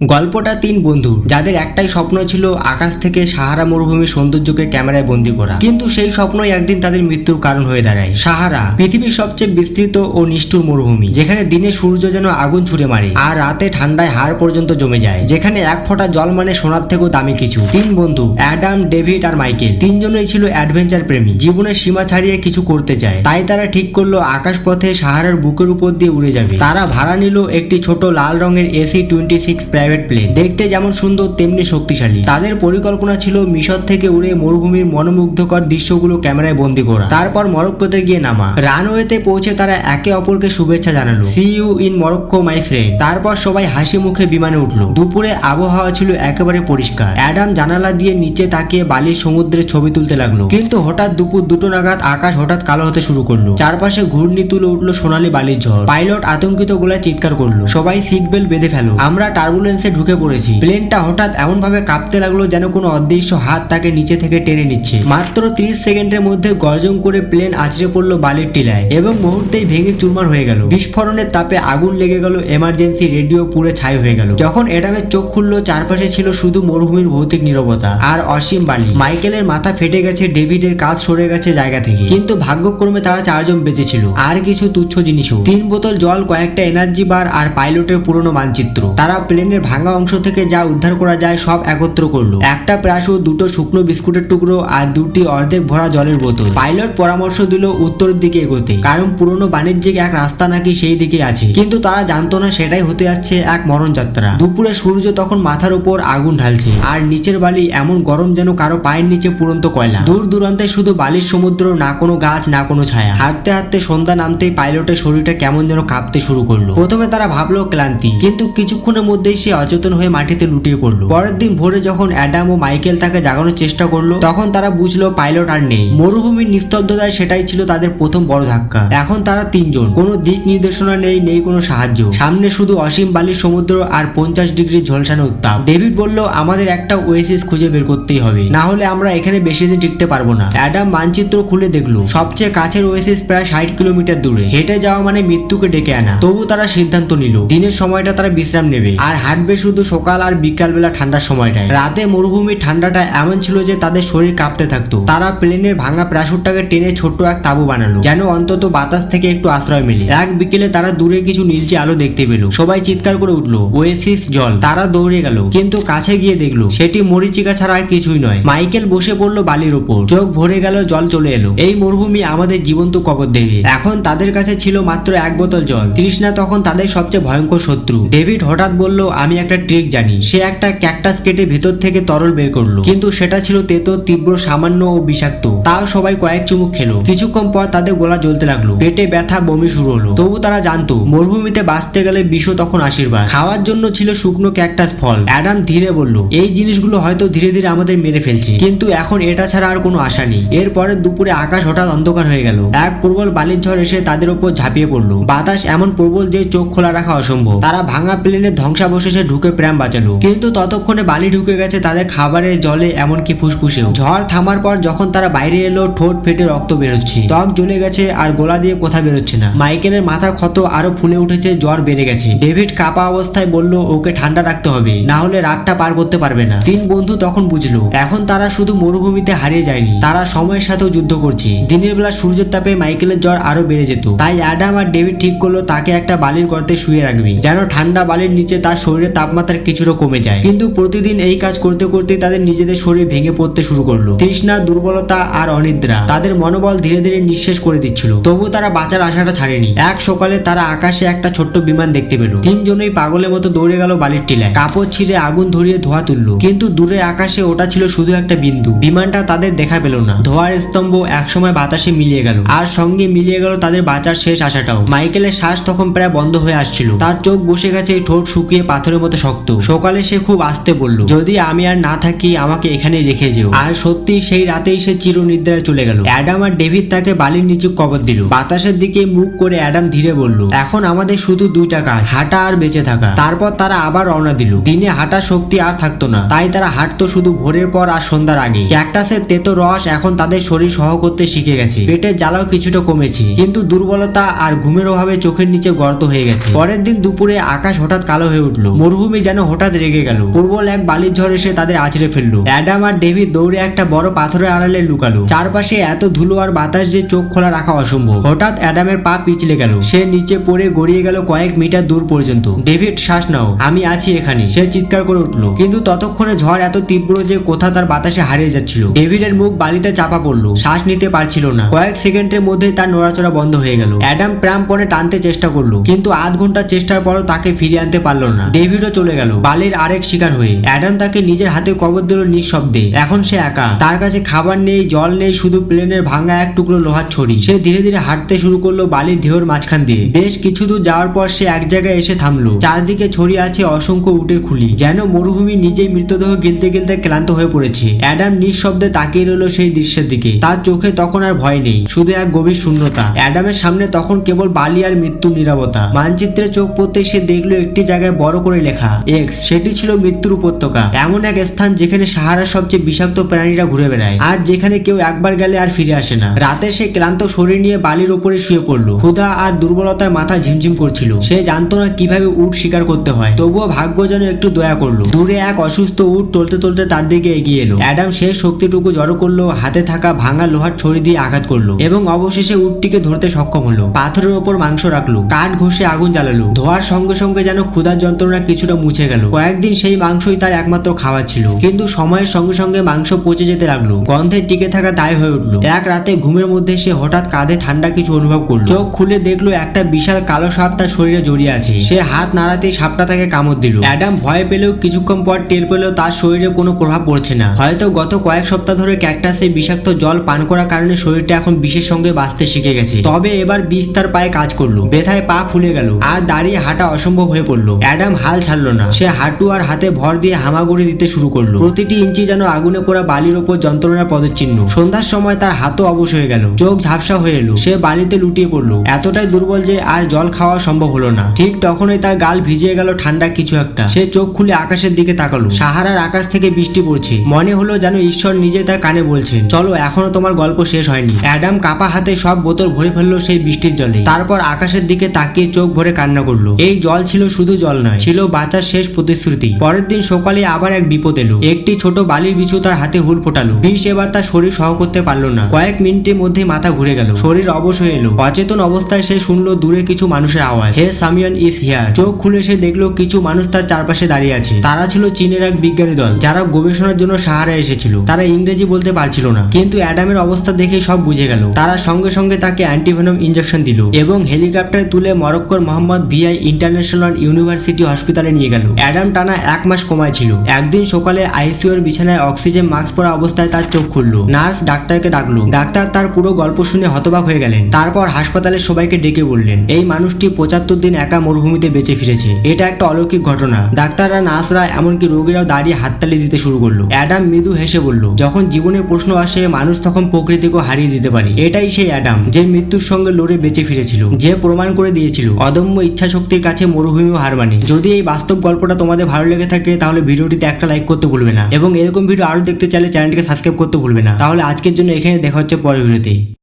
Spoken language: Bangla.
গল্পটা তিন বন্ধু, যাদের একটাই স্বপ্ন ছিল আকাশ থেকে সাহারা মরুভূমির সৌন্দর্যকে ক্যামেরায় বন্দি করা। কিন্তু সেই স্বপ্নই একদিন তাদের মৃত্যুর কারণ হয়ে দাঁড়ায়। সাহারা, পৃথিবীর সবচেয়ে বিস্তৃত ও নিষ্ঠুর মরুভূমি, যেখানে দিনে সূর্য যেন আগুন ছুড়ে মারে আর রাতে ঠান্ডায় হাড় পর্যন্ত জমে যায়, যেখানে এক ফোঁটা জল মানে সোনার থেকেও দামি কিছু। তিন বন্ধু, অ্যাডাম, ডেভিড আর মাইকেল, তিনজনই ছিল অ্যাডভেঞ্চার প্রেমী, জীবনের সীমা ছাড়িয়ে কিছু করতে চায়। তাই তারা ঠিক করল আকাশ পথে সাহারার বুকের উপর দিয়ে উড়ে যাবে। তারা ভাড়া নিল একটি ছোট লাল রঙের AC twenty six private plane দেখতে যেমন সুন্দর, তেমনি শক্তিশালী। তাদের পরিকল্পনা ছিল মিশর থেকে উড়ে মরুভূমির মনোমুগ্ধকর দৃশ্যগুলো ক্যামেরায় বন্দি করা। তারপর মরক্কোতে গিয়ে নামা। রানওয়েতে পৌঁছে তারা একে অপরকে শুভেচ্ছা জানালো। See you in Morocco my friend তারপর সবাই হাসি মুখে বিমানে উঠল। দুপুরে আবহাওয়া ছিল একেবারে পরিষ্কার। অ্যাডাম জানালা দিয়ে নিচে তাকিয়ে বালির সমুদ্রে ছবি তুলতে লাগল। কিন্তু হঠাৎ দুপুর দুটো নাগাদ আকাশ হঠাৎ কালো হতে শুরু করল। চারপাশে ঘূর্ণি তুলে উঠল সোনালী বালির ঝড়। পাইলট আতঙ্কিত গোলায় চিৎকার করল। সবাই সিট বেল্ট বেঁধে ফেলো। আমরা টার্বুলেন্সে ঢুকে পড়েছি। প্লেনটা হঠাৎ এমন ভাবে কাঁপতে লাগল যেন কোনো অদৃশ্য হাত তাকে নিচে থেকে টেনে নিচ্ছে। মাত্র 30 সেকেন্ডের মধ্যে গর্জন করে প্লেন আছড়ে পড়ল বালির টিলায় এবং মুহূর্তেই ভেঙে চুরমার হয়ে গেল। বিস্ফোরণের তাপে আগুন লেগে গেল, এমার্জেন্সি রেডিও পুরো ছাই হয়ে গেল। যখন এডামের চোখ খুললো, চারপাশে ছিল শুধু মরুভূমির ভৌতিক নীরবতা আর অসীম বালি। মাইকেলের মাথা ফেটে গেছে, ডেভিডের কাজ সরে গেছে জায়গা থেকে। কিন্তু ভাগ্যক্রমে তারা চারজন বেঁচে ছিল। আর কিছু তুচ্ছ জিনিসও। তিন বোতল জল, কয়েকটা এনার্জি বার আর পাইলটের পুরনো মানচিত্র। তারা প্লেনের ভাঙা অংশ থেকে যা উদ্ধার করা যায় সব একত্র করল। একটা প্রাসু, দুটো শুকনো বিস্কুটের টুকরো আর দুটি অর্ধেক ভরা জলের বোতল। পাইলট পরামর্শ দিল উত্তরের দিকে এগোতে। কারণ পুরনো বাণিজ্যিক এক রাস্তা নাকি সেই দিকে আছে। কিন্তু তারা জানতো না সেটাই হতে যাচ্ছে এক মরণ যাত্রা। দুপুরে সূর্য তখন মাথার উপর আগুন ঢালছে। আর নিচের বালি এমন গরম যেন কারও পায়ের নিচে পুরন্ত কয়লা। দূর দূরান্তে শুধু বালির সমুদ্র, না কোনো গাছ, না কোনো ছায়া। হাঁটতে হাঁটতে সন্ধ্যা নামতেই পাইলটের শরীরটা কেমন যেন কাঁপতে শুরু করল। প্রথমে তারা ভাবলো ক্লান্তি। কিন্তু কিছুক্ষণের মধ্যেই সে অচেতন হয়ে মাটিতে লুটিয়ে পড়ল। পরের দিন ভোরে যখন অ্যাডাম ও মাইকেল তাকে জাগানোর চেষ্টা করল, তখন তারা বুঝলো পাইলট আর নেই। মরুভূমির নিস্তব্ধতায় সেটাই ছিল তাদের প্রথম বড় ধাক্কা। এখন তারা তিনজন। কোনো দিক নির্দেশনা নেই নেই কোনো সাহায্য। সামনে শুধু অসীম বালির সমুদ্র আর পঞ্চাশ ডিগ্রি ঝলসানো উত্তাপ। ডেভিড বলল, আমাদের একটা ওয়েসিস খুঁজে বের করতেই হবে। না হলে আমরা এখানে বেশি দিন টিকতে পারব না। অ্যাডাম মানচিত্র খুলে দেখল, সবচেয়ে কাছের ওয়েসিস প্রায় ষাট কিলোমিটার দূরে। হেঁটে যাওয়া মানে মৃত্যুকে ডেকে আনা। তবু তারা সিদ্ধান্ত নিল, দিনের সময়টা তারা বিশ্রাম নেবে। আর হাঁটবে শুধু সকাল আর বিকাল বেলা ঠান্ডার সময়টায় রাতে মরুভূমির ঠান্ডাটা এমন ছিল যে তাদের শরীর কাঁপতে থাকতো। তারা প্লেনের ভাঙা প্রাসুরটাকে টেনে ছোট্ট এক তাবু বানালো, যেন অন্তত বাতাস থেকে একটু আশ্রয় মেলে। এক বিকেলে তারা দূরে কিছু নীলচে আলো দেখতে পেল। সবাই চিৎকার করে উঠল, ওয়েসিস জল! তারা দৌড়ে গেল, কিন্তু কাছে গিয়ে দেখল, সেটি মরিচিকা ছাড়া আর কিছুই নয়। মাইকেল বসে পড়ল বালির ওপর। চোখ ভরে গেল, জল চলে এলো। এই মরুভূমি আমাদের জীবন্ত কবর, দেবে। এখন তাদের কাছে ছিল মাত্র এক বোতল জল। তৃষ্ণা তখন তাদের সবচেয়ে ভয়ঙ্কর শত্রু। ডেভিড হঠাৎ বলল, আমি একটা ট্রিক জানি। সে একটা ক্যাকটাস কেটে ভেতর থেকে তরল বের করল। কিন্তু সেটা ছিল তেতো, তীব্র, সামান্য ও বিষাক্ত। তাও সবাই কয়েক চুমুক খেলো। কিছুক্ষণ পর তাদের গোলা জ্বলতে লাগল। পেটে ব্যথা, বমি শুরু হলো। তবু তারা জানতো, মরুভূমিতে বাঁচতে গেলে বিষ তখন আশীর্বাদ। খাওয়ার জন্য ছিল শুকনো ক্যাকটাস ফল। অ্যাডাম ধীরে বলল, এই জিনিসগুলো হয়তো ধীরে ধীরে আমাদের মেরে ফেলছে। কিন্তু এখন এটা ছাড়া আর কোনো আশা নেই। এরপরে দুপুরে আকাশ হঠাৎ অন্ধকার হয়ে গেল। এক প্রবল বালির ঝড় এসে তাদের উপর ঝাঁপিয়ে পড়ল। বাতাস এমন প্রবল যে চোখ খোলা রাখা অসম্ভব। তারা ভাঙা প্লেনের ধ্বংসাবশেষে ঢুকে প্রাণ বাঁচালো। কিন্তু ততক্ষণে বালি ঢুকে গেছে তাদের খাবারে জলে, এমনকি ফুসফুসেও। ঝড় থামার পর যখন তারা বাইরে এলো, ঠোঁট ফেটে রক্ত বেরোচ্ছে। ত্বক জ্বলে গেছে আর গোলা দিয়ে কোথা বেরোচ্ছে না। মাইকেলের মাথার ক্ষত আরও ফুলে উঠেছে, জ্বর বেড়ে গেছে। ডেভিড কাপা অবস্থায় বলল, ওকে ঠান্ডা রাখতে হবে না হলে রাতটা পার করতে পারবে না। তিন বন্ধু তখন বুঝলো, এখন তারা শুধু মরুভূমিতে হারিয়ে যায়নি, তারা সময়ের সাথেও যুদ্ধ করছে। দিনের বেলা সূর্যের তাপে মাইকেলের জ্বর আরও বেড়ে যেত। তাই অ্যাডাম আর ডেভিড ঠিক করল, তাকে একটা বালির গর্তে শুয়ে রাখবে, যেন ঠান্ডা বালির নিচে তার শরীরের তাপমাত্রা কিছুটা কমে যায়। কিন্তু প্রতিদিন এই কাজ করতে করতে তাদের নিজেদের শরীর ভেঙে পড়তে শুরু করল। তৃষ্ণা, দুর্বলতা আর অনিদ্রা তাদের মনোবল ধীরে ধীরে নিঃশেষ করে দিচ্ছিল। তবু তারা বাঁচার আশাটা ছাড়েনি। এক সকালে তারা আকাশে একটা ছোট্ট বিমান দেখতে পেল। তিনজনই পাগলের মতো দৌড়ে গেল বালির টিলায়। কাপড় ছিঁড়ে আগুন ধরিয়ে ধোয়া তুললো। কিন্তু দূরে আকাশে ওটা ছিল শুধু একটা বিন্দু। বিমানটা তাদের দেখা পেল না। ধোয়ার স্তম্ভ একসময় বাতাসে মিলিয়ে গেল। আর সঙ্গে মিলিয়ে গেল তাদের বাঁচার শেষ আশাটাও। মাইকেলের শ্বাস তখন প্রায় বন্ধ হয়ে আসছিল। তার চোখ বসে গেছে ঠোঁট শুকিয়ে পাথরের মতো শক্ত। সকালে সে খুব আস্তে বলল যদি আমি আর না থাকি আমাকে এখানে রেখে যেও। আর সত্যি সেই রাতেই সে চিরনিদ্রায় চলে গেল। অ্যাডাম আর ডেভিড তাকে বালির নিচে কবর দিল। বাতাসের দিকে মুখ করে অ্যাডাম ধীরে বলল এখন আমাদের শুধু দুইটা কাজ হাঁটা আর বেঁচে থাকা। তারপর তারা আবার রওনা দিল। দিনে হাঁটার শক্তি আর থাকতো না। তাই তারা হাঁটতো শুধু ভোরের পর আর সন্ধ্যার আগে। ক্যাকটাসের তেতো রস এখন তাদের শরীর সহ করতে শিখে গেছে। পেটের জ্বালাও কিছুটা কমেছে। কিন্তু দুর্বলতা আর ঘুমের অভাবে চোখের নিচে গর্ত হয়ে গেছে। পরের দিন দুপুরে আকাশ হঠাৎ কালো হয়ে উঠল। মরুভূমি যেন হঠাৎ রেগে গেল। প্রবল এক বালির ঝড় এসে তাদের আছড়ে ফেলল। অ্যাডাম আর ডেভিড দৌড়ে একটা বড় পাথরের আড়ালে লুকালো। চারপাশে এত ধুলো আর বাতাস যে চোখ খোলা রাখা অসম্ভব। হঠাৎ অ্যাডামের পা পিছলে গেল। সে নিচে পড়ে গড়িয়ে গেল কয়েক মিটার দূর পর্যন্ত। ডেভিড, শ্বাস নাও, আমি আছি এখানে। সে চিৎকার করে উঠল। কিন্তু ততক্ষণে ঝড় এত তীব্র যে কোথা তার বাতাসে হারিয়ে যাচ্ছিল। ডেভিডের মুখ বালিতে চাপা পড়ল। শ্বাস নিতে পারছিল না। কয়েক সেকেন্ডের মধ্যে তার নড়াচড়া বন্ধ হয়ে গেল। অ্যাডাম প্রাম পরে টানতে চেষ্টা করল। কিন্তু আধ ঘণ্টা চেষ্টার পরও তাকে ফিরিয়ে আনতে পারল না। ডেভিডও চলে গেল। বালির আরেক শিকার হয়ে। অ্যাডাম তাকে নিজের হাতে কবর দিল নিঃশব্দে। এখন সে একা। তার কাছে খাবার নেই, জল নেই, শুধু প্লেনের ভাঙা এক টুকরো লোহার ছড়ি। সে ধীরে ধীরে হাঁটতে শুরু করল বালির ঢেউর মাঝখান দিয়ে। বেশ কিছু দূর যাওয়ার পর সে এক জায়গায় এসে থামলো। চারদিকে ছড়িয়ে আছে অসংখ্য উটের খুলি, যেন মরুভূমি নিজেই মৃতদেহ গিলতে গিলতে ক্লান্ত হয়ে পড়েছে। অ্যাডাম নিঃশব্দে তাকিয়ে রইল সেই দৃশ্যের দিকে। তার চোখে তখন আর ভয় নেই, শুধু এক গভীর শূন্যতা। অ্যাডামের সামনে তখন কেবল বালি আর মৃত্যু নিরাপত্তা মানচিত্রে চোখ পড়তে সে দেখল একটি জায়গায় বড় করে লেখা। এক্স সেটি ছিল মৃত্যুর উপত্যকা। এমন এক স্থান যেখানে সাহারার সবচেয়ে বিষাক্ত প্রাণীরা ঘুরে বেড়ায়। আর যেখানে কেউ একবার গেলে আর ফিরে আসে না। রাতে সে ক্লান্ত শরীর নিয়ে বালির ওপরে শুয়ে পড়ল। ক্ষুধা আর দুর্বলতার মাথা ঝিমঝিম করছিল। সে জানতো না কীভাবে উট শিকার করতে হয়। তবুও ভাগ্য যেন একটু দয়া করল। দূরে এক অসুস্থ উট টলতে টলতে তার দিকে এগিয়ে এলো। অ্যাডাম শেষ শক্তিটুকু জড়ো করল, হাতে থাকা ভাঙা লোহার ছড়ি দিয়ে আঘাত করল এবং অবশেষে উটটিকে ধরতে সক্ষম হলো। পাথরের ওপর মাংস রাখল। কাঠ ঘষে আগুন জ্বালালো। ধোয়ার সঙ্গে সঙ্গে যেন ক্ষুধার যন্ত্রণা কিছুটা মুছে গেল। কয়েকদিন সেই মাংসই তার একমাত্র খাবার ছিল। কিন্তু সময়ের সঙ্গে সঙ্গে মাংস পচে যেতে লাগল। গন্ধে টিকে থাকা দায় হয়ে উঠল। এক রাতে ঘুমের মধ্যে সে হঠাৎ কাঁধে ঠান্ডা কিছু অনুভব করল। চোখ খুলে দেখল একটা বিশাল কালো সাপ তার শরীরে জড়িয়ে আছে। সে হাত নাড়াতেই সাপটা তাকে কামড় দিল। অ্যাডাম ভয় পেলেও কিছুক্ষণ পর টের পেলেও তার শরীরে কোনো প্রভাব পড়ছে না। হয়তো গত কয়েক সপ্তাহ ধরে ক্যাকটাসে বিষাক্ত জল পান করার কারণে শরীরটা এখন বিষের সঙ্গে বাঁচতে শিখে গেছে। তবে এবার বিষ তার পায়ে কাজ করল। ব্যথায় পা ফুলে গেল। আর দাঁড়িয়ে হাঁটা অসম্ভব হয়ে পড়ল। অ্যাডাম হাল ছাড়লো না। সে হাঁটু আর হাতে ভর দিয়ে হামাগুড়ি দিতে শুরু করল। প্রতিটি ইঞ্চি যেন আগুনে পোড়া বালির ওপর যন্ত্রণার পদচিহ্ন সন্ধ্যার সময় তার হাতও অবশ হয়ে গেল। চোখ ঝাপসা হয়ে এলো। সে বালিতে লুটিয়ে পড়ল। এতটাই দুর্বল যে আর জল খাওয়া সম্ভব হলো না। ঠিক তখনই তার গাল ভিজিয়ে গেল ঠান্ডা কিছু একটা। সে চোখ খুলে আকাশের দিকে তাকালো। সাহারার আকাশ থেকে বৃষ্টি পড়ছে। মনে হলো যেন ঈশ্বর নিজে তার কানে বলছেন, চলো, এখনও তোমার গল্প শেষ হয়নি। অ্যাডাম কাপা হাতে সব বোতল ভরে ফেলল সেই বৃষ্টির জলে। তারপর আকাশের দিকে তাকিয়ে চোখ ভরে কান্না করল। এই জল ছিল শুধু জল নয়, ছিল বাঁচার শেষ প্রতিশ্রুতি। পরের দিন সকালে আবার এক বিপদ এলো। একটি ছোট বালির বিছু তার হাতে হুল ফোটালো। বিষ এবার তার শরীর সহ করতে পারল না। কয়েক মিনিটের মধ্যে মাথা ঘুরে গেল। শরীর অবশ হয়ে এলো। অচেতন অবস্থায় সে শুনলো দূরে কিছু মানুষের আওয়াজ। Hey Samiyan is here. চোখ খুলে সে দেখল কিছু মানুষ তার চারপাশে দাঁড়িয়ে আছে। তারা ছিল চীনের এক বিজ্ঞানী দল, যারা গবেষণার জন্য সাহারা এসেছিল। তারা ইংরেজি বলতে পারছিল না। কিন্তু অ্যাডামের অবস্থা দেখে সব বুঝে গেল। তারা সঙ্গে সঙ্গে তাকে অ্যান্টিভেনম ইঞ্জেকশন দিল এবং হেলিকপ্টারে তুলে মরক্কোর মোহাম্মদ ভিআই ইন্টারন্যাশনাল ইউনিভার্সিটি হসপিটালে নিয়ে গেল। অ্যাডাম টানা এক মাস কমায় ছিল। একদিন সকালে আইসিউর বিছানায় অক্সিজেন মাস্ক পরা অবস্থায় তার চোখ খুললো। নার্স ডাক্তারকে ডাকলো। ডাক্তার তার পুরো গল্প শুনে হতবাক হয়ে গেলেন। তারপর হাসপাতালের সবাইকে ডেকে বললেন, এই মানুষটি পঁচাত্তর দিন একা মরুভূমিতে বেঁচে ফিরেছে। এটা একটা অলৌকিক ঘটনা। ডাক্তাররা, নার্সরা এমনকি রোগীরাও দাঁড়িয়ে হাততালি দিতে শুরু করল। অ্যাডাম মৃদু হেসে বলল, যখন জীবনের প্রশ্ন আসে, মানুষ তখন প্রকৃতিকেও হারিয়ে দিতে পারে। এটাই সেই অ্যাডাম, যে মৃত্যুর সঙ্গে লড়ে বেঁচে ফিরেছিল, যে প্রমাণ করে দিয়েছিল, অদম্য ইচ্ছা শক্তির কাছে মরুভূমিও হার মানে। যদি এই বাস্তব গল্পটা তোমাদের ভালো লেগে থাকে, তাহলে ভিডিওটিতে একটা লাইক করতে ভুলবে না। এবং এরকম ভিডিও আরও দেখতে চাইলে চ্যানেলটিকে সাবস্ক্রাইব করতে ভুলবে না। তাহলে আজকের জন্য এখানে দেখা হচ্ছে পরের ভিডিওতে